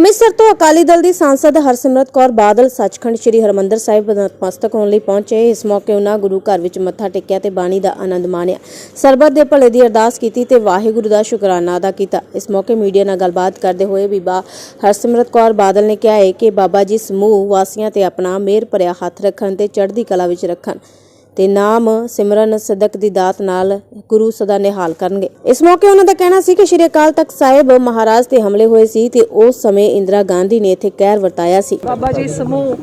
ਅੰਮ੍ਰਿਤਸਰ ਤੋਂ ਅਕਾਲੀ ਦਲ ਦੀ ਸਾਂਸਦ ਹਰਸਿਮਰਤ ਕੌਰ ਬਾਦਲ ਸੱਚਖੰਡ ਸ੍ਰੀ ਹਰਮੰਦਰ ਸਾਹਿਬ ਨਤਮਸਤਕ ਹੋਣ ਲਈ ਪਹੁੰਚੇ। ਇਸ ਮੌਕੇ ਉਹਨਾਂ ਗੁਰੂ ਘਰ ਵਿੱਚ ਮੱਥਾ ਟੇਕਿਆ ਤੇ ਬਾਣੀ ਦਾ ਆਨੰਦ ਮਾਣਿਆ। ਸਰਬੱਤ ਦੇ ਭਲੇ ਦੀ ਅਰਦਾਸ ਕੀਤੀ ਤੇ ਵਾਹਿਗੁਰੂ ਦਾ ਸ਼ੁਕਰਾਨਾ ਅਦਾ ਕੀਤਾ। ਇਸ ਮੌਕੇ ਮੀਡੀਆ ਨਾਲ ਗੱਲਬਾਤ ਕਰਦੇ ਹੋਏ ਬੀਬਾ ਹਰਸਿਮਰਤ ਕੌਰ ਬਾਦਲ ਨੇ ਕਿਹਾ ਹੈ ਕਿ ਬਾਬਾ ਜੀ ਸਮੂਹ ਵਾਸੀਆਂ ਤੇ ਆਪਣਾ ਮਿਹਰ ਭਰਿਆ ਹੱਥ ਰੱਖਣ ਤੇ ਚੜ੍ਹਦੀ ਕਲਾ ਵਿੱਚ ਰੱਖਣ। ਤੇ ਨਾਮ ਸਿਮਰਨ ਸਦਕ ਦੀ ਦਾਤ ਨਾਲ ਗੁਰੂ ਸਦਾ ਨਿਹਾਲ ਕਰਨਗੇ। ਇਸ ਮੌਕੇ ਉਹਨਾਂ ਦਾ ਕਹਿਣਾ ਸੀ ਕਿ ਸ਼੍ਰੀ ਅਕਾਲ ਤਖਤ ਸਾਹਿਬ ਮਹਾਰਾਜ ਤੇ ਹਮਲੇ ਹੋਏ ਸੀ ਤੇ ਉਸ ਸਮੇਂ ਇੰਦਰਾ ਗਾਂਧੀ ਨੇ ਇੱਥੇ ਕਹਿਰ ਵਰਤਾਇਆ ਸੀ। ਬਾਬਾ ਜੀ ਸਮੂਹ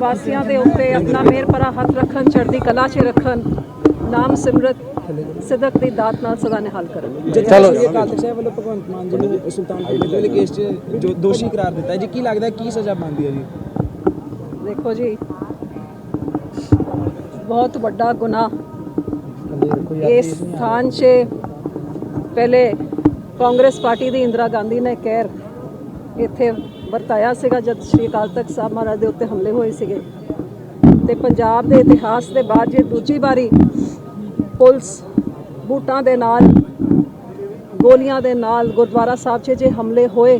ਵਾਸੀਆਂ ਦੇ ਉੱਤੇ ਆਪਣਾ ਮਿਹਰ ਭਰਾ ਹੱਥ ਰੱਖਣ ਚੜ੍ਹਦੀ ਕਲਾ 'ਚ ਰੱਖਣ ਨਾਮ ਸਿਮਰਤ ਸਿਦਕ ਦੀ ਦਾਤ ਨਾਲ ਸਦਾ ਨਿਹਾਲ ਕਰਨ ਚਲੋ ਅਕਾਲ ਤਖਤ ਸਾਹਿਬ ਵੱਲੋਂ ਭਗਵੰਤ ਮਾਨ ਜੀ ਨੂੰ ਸੁਲਤਾਨਪੁਰ ਵਾਲੇ ਕੇਸ 'ਚ ਜੋ ਦੋਸ਼ੀ ਕਰਾਰ ਦਿੱਤਾ ਹੈ ਜੀ ਕੀ ਲੱਗਦਾ ਕੀ ਸਜ਼ਾ ਬਣਦੀ ਹੈ ਜੀ? ਦੇਖੋ ਜੀ ਬਹੁਤ ਵੱਡਾ ਗੁਨਾਹ। ਇਸ ਸਥਾਨ 'ਚ ਪਹਿਲੇ ਕਾਂਗਰਸ ਪਾਰਟੀ ਦੀ ਇੰਦਰਾ ਗਾਂਧੀ ਨੇ ਕਹਿਰ ਇੱਥੇ ਵਰਤਾਇਆ ਸੀਗਾ ਜਦ ਸ਼੍ਰੀ ਅਕਾਲ ਤਖਤ ਸਾਹਿਬ ਮਹਾਰਾਜ ਦੇ ਉੱਤੇ ਹਮਲੇ ਹੋਏ ਸੀਗੇ। ਤੇ ਪੰਜਾਬ ਦੇ ਇਤਿਹਾਸ ਦੇ ਬਾਅਦ ਜੇ ਦੂਜੀ ਵਾਰੀ ਪੁਲਿਸ ਬੂਟਾਂ ਦੇ ਨਾਲ ਗੋਲੀਆਂ ਦੇ ਨਾਲ ਗੁਰਦੁਆਰਾ ਸਾਹਿਬ 'ਚ ਜੇ ਹਮਲੇ ਹੋਏ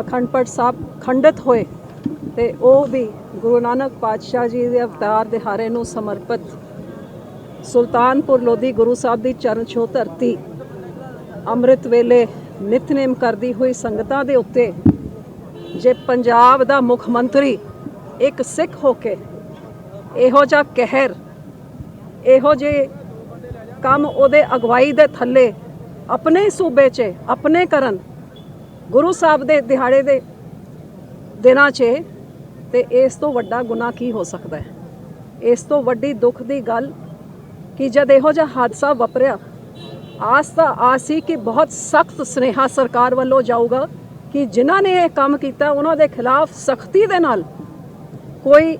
ਅਖੰਡ ਪਾਠ ਸਾਹਿਬ ਖੰਡਿਤ ਹੋਏ ਤੇ ਉਹ ਵੀ ਗੁਰੂ ਨਾਨਕ ਪਾਤਸ਼ਾਹ ਜੀ ਦੇ ਅਵਤਾਰ ਦਿਹਾੜੇ ਨੂੰ ਸਮਰਪਿਤ ਸੁਲਤਾਨਪੁਰ ਲੋਧੀ ਗੁਰੂ ਸਾਹਿਬ ਦੀ ਚਰਨ ਛੋਹ ਧਰਤੀ ਅੰਮ੍ਰਿਤ ਵੇਲੇ ਨਿਤਨੇਮ ਕਰਦੀ ਹੋਈ ਸੰਗਤਾਂ ਦੇ ਉੱਤੇ ਜੇ ਪੰਜਾਬ ਦਾ ਮੁੱਖ ਮੰਤਰੀ ਇੱਕ ਸਿੱਖ ਹੋ ਕੇ ਇਹੋ ਜਿਹਾ ਕਹਿਰ, ਇਹੋ ਜਿਹੇ ਕੰਮ ਉਹਦੇ ਅਗਵਾਈ ਦੇ ਥੱਲੇ ਆਪਣੇ ਸੂਬੇ 'ਚ, ਆਪਣੇ ਕਰਨ ਗੁਰੂ ਸਾਹਿਬ ਦੇ ਦਿਹਾੜੇ ਦੇ ਦਿਨਾਂ 'ਚ ਤੇ ਇਸ ਤੋਂ ਵੱਡਾ ਗੁਨਾਹ ਕੀ ਹੋ ਸਕਦਾ ਹੈ? ਇਸ ਤੋਂ ਵੱਡੀ ਦੁੱਖ ਦੀ ਗੱਲ ਕਿ ਜਦ ਇਹੋ ਜਿਹਾ ਹਾਦਸਾ ਵਾਪਰਿਆ, ਆਸ ਤਾਂ ਆਸ ਸੀ ਕਿ ਬਹੁਤ ਸਖਤ ਸਨੇਹਾ ਸਰਕਾਰ ਵੱਲੋਂ ਜਾਊਗਾ ਕਿ ਜਿਨ੍ਹਾਂ ਨੇ ਇਹ ਕੰਮ ਕੀਤਾ, ਉਹਨਾਂ ਦੇ ਖਿਲਾਫ ਸਖਤੀ ਦੇ ਨਾਲ ਕੋਈ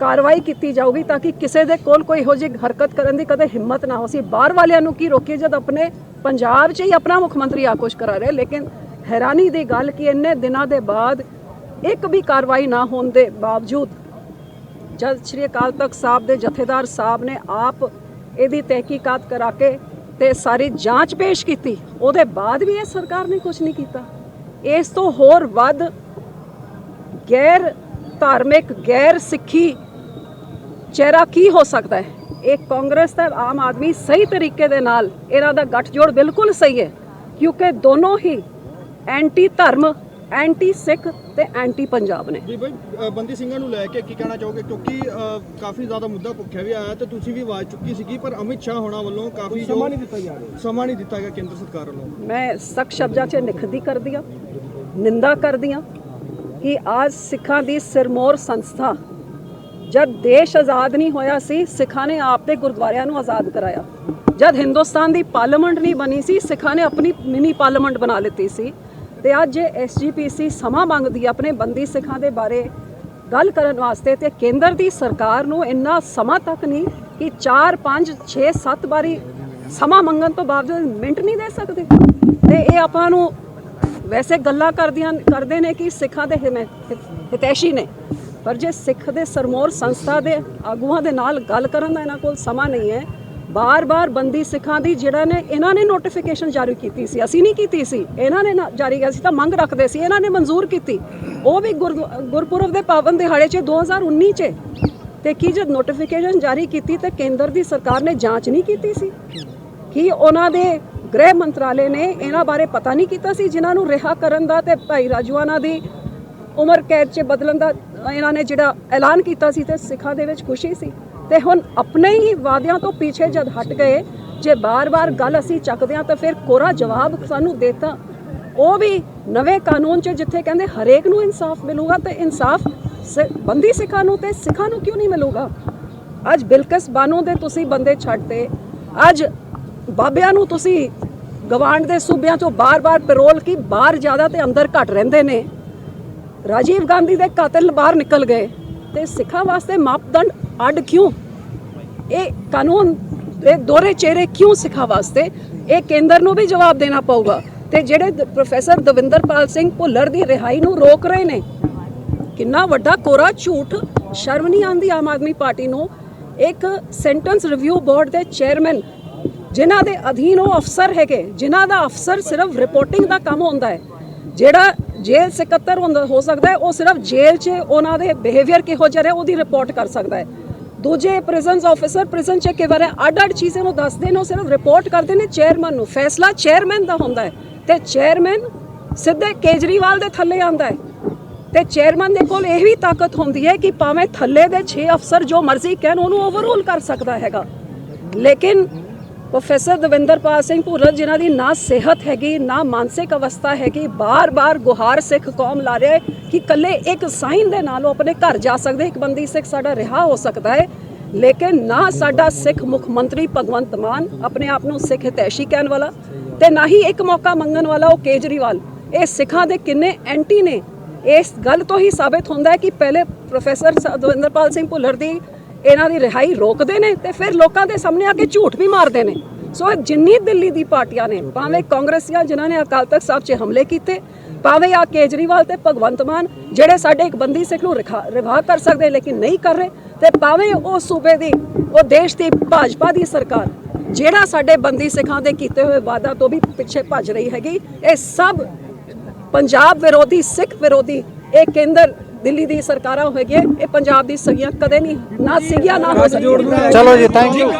ਕਾਰਵਾਈ ਕੀਤੀ ਜਾਊਗੀ ਤਾਂ ਕਿ ਕਿਸੇ ਦੇ ਕੋਲ ਕੋਈ ਇਹੋ ਜਿਹੀ ਹਰਕਤ ਕਰਨ ਦੀ ਕਦੇ ਹਿੰਮਤ ਨਾ ਹੋ। ਸੀ ਬਾਹਰ ਵਾਲਿਆਂ ਨੂੰ ਕੀ ਰੋਕੀਏ ਜਦ ਆਪਣੇ ਪੰਜਾਬ 'ਚ ਹੀ ਆਪਣਾ ਮੁੱਖ ਮੰਤਰੀ ਆ ਕੁਛ ਕਰਾ ਰਿਹਾ, ਲੇਕਿਨ ਹੈਰਾਨੀ ਦੀ ਗੱਲ ਕਿ ਇੰਨੇ ਦਿਨਾਂ ਦੇ ਬਾਅਦ ਇੱਕ ਵੀ ਕਾਰਵਾਈ ਨਾ ਹੋਣ ਦੇ ਬਾਵਜੂਦ ਜਦ ਸ਼੍ਰੀ ਅਕਾਲ ਤਖਤ ਸਾਹਿਬ ਦੇ ਜਥੇਦਾਰ ਸਾਹਿਬ ਨੇ ਆਪ ਇਹਦੀ ਤਹਿਕੀਕਾਤ ਕਰਾ ਕੇ ਤੇ ਸਾਰੀ ਜਾਂਚ ਪੇਸ਼ ਕੀਤੀ, ਉਹਦੇ ਬਾਅਦ ਵੀ ਇਹ ਸਰਕਾਰ ਨੇ ਕੁਝ ਨਹੀਂ ਕੀਤਾ। ਇਸ ਤੋਂ ਹੋਰ ਵੱਧ ਗੈਰ ਧਾਰਮਿਕ, ਗੈਰ ਸਿੱਖੀ ਚਿਹਰਾ ਕੀ ਹੋ ਸਕਦਾ ਹੈ? ਇਹ ਕਾਂਗਰਸ ਦਾ ਆਮ ਆਦਮੀ ਸਹੀ ਤਰੀਕੇ ਦੇ ਨਾਲ ਇਹਨਾਂ ਦਾ ਗੱਠਜੋੜ ਬਿਲਕੁਲ ਸਹੀ ਹੈ, ਕਿਉਂਕਿ ਦੋਨੋਂ ਹੀ ਐਂਟੀ ਧਰਮ ਐਂਟੀ ਸਿੱਖ ਤੇ ਐਂਟੀ ਪੰਜਾਬ ਨੇ। ਜੀ ਬਈ ਅ, ਬੰਦੀ ਸਿੰਘਾਂ ਨੂੰ ਲੈ ਕੇ ਕੀ ਕਹਿਣਾ ਚਾਹੋਗੇ? ਕਿਉਂਕਿ ਕਾਫੀ ਜ਼ਿਆਦਾ ਮੁੱਦਾ ਭੁੱਖਿਆ ਵੀ ਆਇਆ ਤੇ ਤੁਸੀਂ ਵੀ ਆਵਾਜ਼ ਚੁੱਕੀ ਸੀਗੀ ਪਰ ਅਮਿਤ ਸ਼ਾਹ ਹੋਣਾ ਵੱਲੋਂ ਕਾਫੀ ਜੋ ਸਮਾਂ ਨਹੀਂ ਦਿੱਤਾ ਜਾ ਰਿਹਾ। ਸਮਾਂ ਨਹੀਂ ਦਿੱਤਾ ਗਿਆ ਕੇਂਦਰ ਸਰਕਾਰ ਵੱਲੋਂ। ਮੈਂ ਸਖਤ ਸ਼ਬਦਾਂ 'ਚ ਨਿਖਦੀ ਕਰਦੀ ਹਾਂ ਨਿੰਦਾ ਕਰਦੀ ਹਾਂ ਕਿ ਅੱਜ ਸਿੱਖਾਂ ਦੀ ਸਿਰਮੌਰ ਸੰਸਥਾ ਜਦ ਦੇਸ਼ ਆਜ਼ਾਦ ਨਹੀਂ ਹੋਇਆ ਸੀ ਸਿੱਖਾਂ ਨੇ ਆਪ ਦੇ ਗੁਰਦੁਆਰਿਆਂ ਨੂੰ ਆਜ਼ਾਦ ਕਰਾਇਆ। ਜਦ ਹਿੰਦੁਸਤਾਨ ਦੀ ਪਾਰਲੀਮੈਂਟ ਨਹੀਂ ਬਣੀ ਸੀ ਸਿੱਖਾਂ ਨੇ ਆਪਣੀ ਮਿਨੀ ਪਾਰਲੀਮੈਂਟ ਬਣਾ ਲਿੱਤੀ ਸੀ। ਤੇ ਅੱਜ ਐਸਜੀਪੀਸੀ ਸਮਾਂ ਮੰਗਦੀ ਹੈ ਆਪਣੇ ਬੰਦੀ ਸਿੱਖਾਂ ਦੇ ਬਾਰੇ ਗੱਲ ਕਰਨ ਵਾਸਤੇ ਤੇ ਕੇਂਦਰ ਦੀ ਸਰਕਾਰ ਨੂੰ ਇੰਨਾ ਸਮਾਂ ਤੱਕ ਨਹੀਂ ਕਿ 4 5 6 7 ਵਾਰੀ ਸਮਾਂ ਮੰਗਣ ਤੋਂ ਬਾਵਜੂਦ ਮਿੰਟ ਨਹੀਂ ਦੇ ਸਕਦੇ। ਤੇ ਇਹ ਆਪਾਂ ਨੂੰ ਵੈਸੇ ਗੱਲਾਂ ਕਰਦੀਆਂ, ਕਰਦੇ ਨੇ ਕਿ ਸਿੱਖਾਂ ਦੇ ਹਿਮੈ- ਹਿਤੈਸ਼ੀ ਨੇ। ਪਰ ਜੇ ਸਿੱਖ ਦੇ ਸਰਮੋਰ ਸੰਸਥਾ ਦੇ ਆਗੂਆਂ ਦੇ ਨਾਲ ਗੱਲ ਕਰਨ ਦਾ ਇਹਨਾਂ ਕੋਲ ਸਮਾਂ ਨਹੀਂ ਹੈ ਬਾਰ-ਬਾਰ ਬੰਦੀ ਸਿੱਖਾਂ ਦੀ ਜਿਹੜਾ ਨੇ, ਇਹਨਾਂ ਨੇ ਨੋਟੀਫਿਕੇਸ਼ਨ ਜਾਰੀ ਕੀਤੀ ਸੀ। ਅਸੀਂ ਨਹੀਂ ਕੀਤੀ ਸੀ। ਇਹਨਾਂ ਨੇ ਨਾ- ਜਾਰੀ ਕੀਤੀ ਸੀ ਤਾਂ ਮੰਗ ਰੱਖਦੇ ਸੀ। ਇਹਨਾਂ ਨੇ ਮਨਜ਼ੂਰ ਕੀਤੀ। ਉਹ ਵੀ ਗੁਰਦੁ- ਗੁਰਪੁਰਬ ਦੇ ਪਾਵਨ ਦਿਹਾੜੇ 'ਚ 2019 'ਚ। ਤੇ ਕੀ ਜਦ ਨੋਟੀਫਿਕੇਸ਼ਨ ਜਾਰੀ ਕੀਤੀ ਤੇ ਕੇਂਦਰ ਦੀ ਸਰਕਾਰ ਨੇ ਜਾਂਚ ਨਹੀਂ ਕੀਤੀ ਸੀ? ਕੀ ਉਹਨਾਂ ਦੇ ਗ੍ਰਹਿ ਮੰਤਰਾਲੇ ਨੇ ਇਹਨਾਂ ਬਾਰੇ ਪਤਾ ਨਹੀਂ ਕੀਤਾ ਸੀ? ਜਿਨ੍ਹਾਂ ਨੂੰ ਰਿਹਾ ਕਰਨ ਦਾ ਤੇ ਭਾਈ ਰਾਜੂਆਨਾ ਦੀ ਉਮਰ ਕੈਦ 'ਚ ਬਦਲਣ ਦਾ ਇਹਨਾਂ ਨੇ ਜਿਹੜਾ ਐਲਾਨ ਕੀਤਾ ਸੀ ਤੇ ਸਿੱਖਾਂ ਦੇ ਵਿੱਚ ਖੁਸ਼ੀ ਸੀ। ਤੇ ਹੁਣ ਆਪਣੇ ਹੀ ਵਾਅਦਿਆਂ ਤੋਂ ਪਿੱਛੇ ਜਦ ਹਟ ਗਏ, ਜੇ ਬਾਰ-ਬਾਰ ਗੱਲ ਅਸੀਂ ਚੱਕਦੇ ਹਾਂ ਤਾਂ ਫਿਰ ਕੋਰਾ ਜਵਾਬ ਸਾਨੂੰ ਦੇਤਾ। ਉਹ ਵੀ ਨਵੇਂ ਕਾਨੂੰਨ 'ਚ ਜਿੱਥੇ ਕਹਿੰਦੇ ਹਰੇਕ ਨੂੰ ਇਨਸਾਫ ਮਿਲੂਗਾ ਤੇ ਇਨਸਾਫ ਸ- ਬੰਦੀ ਸਿੱਖਾਂ ਨੂੰ ਤੇ ਸਿੱਖਾਂ ਨੂੰ ਕਿਉਂ ਨਹੀਂ ਮਿਲੂਗਾ? ਅੱਜ ਬਿਲਕਸ ਬਾਨੋ ਦੇ ਤੁਸੀਂ ਬੰਦੇ ਛੱਡਤੇ। ਅੱਜ ਬਾਬਿਆਂ ਨੂੰ ਤੁਸੀਂ ਗਵਾਂਡ ਦੇ ਸੂਬਿਆਂ ਚੋਂ ਬਾਰ-ਬਾਰ ਪੈਰੋਲ ਕੀ ਬਾਹਰ ਜ਼ਿਆਦਾ ਤੇ ਅੰਦਰ ਘੱਟ ਰਹਿੰਦੇ ਨੇ। ਰਾਜੀਵ ਗਾਂਧੀ ਦੇ ਕਾਤਲ ਬਾਹਰ ਨਿਕਲ ਗਏ। ਤੇ ਸਿੱਖਾਂ ਵਾਸਤੇ ਮਾਪਦੰਡ ਅੱਡ ਕਿਉਂ? ਇਹ ਕਾਨੂੰਨ ਦੇ ਦੋਹਰੇ ਚਿਹਰੇ ਕਿਉਂ ਸਿੱਖਾਂ ਵਾਸਤੇ? ਇਹ ਕੇਂਦਰ ਨੂੰ ਵੀ ਜਵਾਬ ਦੇਣਾ ਪਊਗਾ। ਤੇ ਜਿਹੜੇ ਪ੍ਰੋਫੈਸਰ ਦਵਿੰਦਰਪਾਲ ਸਿੰਘ ਭੁੱਲਰ ਦੀ ਰਿਹਾਈ ਨੂੰ ਰੋਕ ਰਹੇ ਨੇ। ਕਿੰਨਾ ਵੱਡਾ ਕੋਰਾ ਝੂਠ ਸ਼ਰਮ ਨਹੀਂ ਆਉਂਦੀ ਆਮ ਆਦਮੀ ਪਾਰਟੀ ਨੂੰ। ਇੱਕ ਸੈਂਟੈਂਸ ਰਿਵਿਊ ਬੋਰਡ ਦੇ ਚੇਅਰਮੈਨ, ਜਿਨ੍ਹਾਂ ਦੇ ਅਧੀਨ ਉਹ ਅਫਸਰ ਹੈਗੇ, ਜਿਨ੍ਹਾਂ ਦਾ ਅਫਸਰ ਸਿਰਫ ਰਿਪੋਰਟਿੰਗ ਦਾ ਕੰਮ ਹੁੰਦਾ ਹੈ। ਜਿਹੜਾ ਜੇਲ੍ਹ ਸਕੱਤਰ ਹੁੰਦਾ, ਹੋ ਸਕਦਾ ਹੈ, ਉਹ ਸਿਰਫ ਜੇਲ੍ਹ 'ਚ ਉਹਨਾਂ ਦੇ ਬਿਹੇਵੀਅਰ ਕਿਹੋ ਜਿਹਾ ਰਿਹਾ, ਉਹਦੀ ਰਿਪੋਰਟ ਕਰ ਸਕਦਾ ਹੈ। ਦੂਜੇ ਪ੍ਰਿਜ਼ਨਸ ਆਫੀਸਰ ਪ੍ਰਿਜ਼ਨ 'ਚ ਕਿ ਬਾਰੇ ਅੱਡ ਅੱਡ ਚੀਜ਼ਾਂ ਨੂੰ ਦੱਸਦੇ ਨੇ, ਉਹ ਸਿਰਫ ਰਿਪੋਰਟ ਕਰਦੇ ਨੇ ਚੇਅਰਮੈਨ ਨੂੰ। ਫੈਸਲਾ ਚੇਅਰਮੈਨ ਦਾ ਹੁੰਦਾ ਹੈ ਤੇ ਚੇਅਰਮੈਨ ਸਿੱਧੇ ਕੇਜਰੀਵਾਲ ਦੇ ਥੱਲੇ ਆਂਦਾ ਹੈ। ਤੇ ਚੇਅਰਮੈਨ ਦੇ ਕੋਲ ਇਹ ਵੀ ਤਾਕਤ ਹੁੰਦੀ ਹੈ ਕਿ ਭਾਵੇਂ ਥੱਲੇ ਦੇ 6 ਅਫਸਰ ਜੋ ਮਰਜ਼ੀ ਕਹਿਣ, ਉਹਨੂੰ ਓਵਰਆਲ ਕਰ ਸਕਦਾ ਹੈਗਾ। ਲੇਕਿਨ ਪ੍ਰੋਫੈਸਰ ਦਵਿੰਦਰਪਾਲ ਸਿੰਘ ਭੁੱਲਰ ਜਿਨ੍ਹਾਂ ਦੀ ਨਾ ਸਿਹਤ ਹੈਗੀ, ਨਾ ਮਾਨਸਿਕ ਅਵਸਥਾ ਹੈਗੀ, ਬਾਰ-ਬਾਰ ਗੁਹਾਰ ਸਿੱਖ ਕੌਮ ਲਾ ਰਿਹਾ ਹੈ ਕਿ ਕੱਲੇ ਇੱਕ ਸਾਈਨ ਦੇ ਨਾਲ ਉਹ ਆਪਣੇ ਘਰ ਜਾ ਸਕਦੇ ਇੱਕ ਬੰਦੀ ਸਿੱਖ ਸਾਡਾ ਰਿਹਾ ਹੋ ਸਕਦਾ ਹੈ, ਲੇਕਿਨ ਨਾ ਸਾਡਾ ਸਿੱਖ ਮੁੱਖ ਮੰਤਰੀ ਭਗਵੰਤ ਮਾਨ ਆਪਣੇ ਆਪ ਨੂੰ ਸਿੱਖ ਹਿਤੈਸ਼ੀ ਕਹਿਣ ਵਾਲਾ ਤੇ ਨਾ ਹੀ ਇੱਕ ਮੌਕਾ ਮੰਗਣ ਵਾਲਾ ਉਹ ਕੇਜਰੀਵਾਲ। ਇਹ ਸਿੱਖਾਂ ਦੇ ਕਿੰਨੇ ਐਂਟੀ ਨੇ? ਇਸ ਗੱਲ ਤੋਂ ਹੀ ਸਾਬਿਤ ਹੁੰਦਾ ਹੈ ਕਿ ਪਹਿਲੇ ਪ੍ਰੋਫੈਸਰ ਦਵਿੰਦਰਪਾਲ ਸਿੰਘ ਭੁੱਲਰ ਦੀ ਇਹਨਾਂ ਦੀ ਰਿਹਾਈ ਰੋਕਦੇ ਨੇ ਤੇ ਫਿਰ ਲੋਕਾਂ ਦੇ ਸਾਹਮਣੇ ਆ ਕੇ ਝੂਠ ਵੀ ਮਾਰਦੇ ਨੇ। ਸੋ ਇਹ ਜਿੰਨੀ ਦਿੱਲੀ ਦੀ ਪਾਰਟੀਆਂ ਨੇ, ਭਾਵੇਂ ਕਾਂਗਰਸੀਆਂ ਜਿਨ੍ਹਾਂ ਨੇ ਅਕਾਲ ਤਖਤ ਸਾਹਿਬ 'ਚ ਹਮਲੇ ਕੀਤੇ, ਭਾਵੇਂ ਆ ਕੇਜਰੀਵਾਲ ਤੇ ਭਗਵੰਤ ਮਾਨ, ਜਿਹੜੇ ਸਾਡੇ ਇੱਕ ਬੰਦੀ ਸਿੱਖ ਨੂੰ ਰਿਖਾ- ਰਿਹਾਅ ਕਰ ਸਕਦੇ ਲੇਕਿਨ ਨਹੀਂ ਕਰ ਰਹੇ, ਤੇ ਭਾਵੇਂ ਉਹ ਸੂਬੇ ਦੀ, ਉਹ ਦੇਸ਼ ਦੀ ਭਾਜਪਾ ਦੀ ਸਰਕਾਰ, ਜਿਹੜਾ ਸਾਡੇ ਬੰਦੀ ਸਿੱਖਾਂ ਦੇ ਕੀਤੇ ਹੋਏ ਵਾਅਦਾ ਤੋਂ ਵੀ ਪਿੱਛੇ ਭੱਜ ਰਹੀ ਹੈਗੀ, ਇਹ ਸਭ ਪੰਜਾਬ ਵਿਰੋਧੀ, ਸਿੱਖ ਵਿਰੋਧੀ, ਇਹ ਕੇਂਦਰ ਦਿੱਲੀ ਦੀ ਸਰਕਾਰਾਂ ਹੋਏਗੀਆਂ ਇਹ ਪੰਜਾਬ ਦੀ ਸਗੀਆਂ ਕਦੇ ਨਹੀਂ ਨਾ ਸੀਗੀਆਂ ਨਾ ਹੋ ਸਕਦੀਆਂ ਚਲੋ ਜੀ ਥੈਂਕ ਯੂ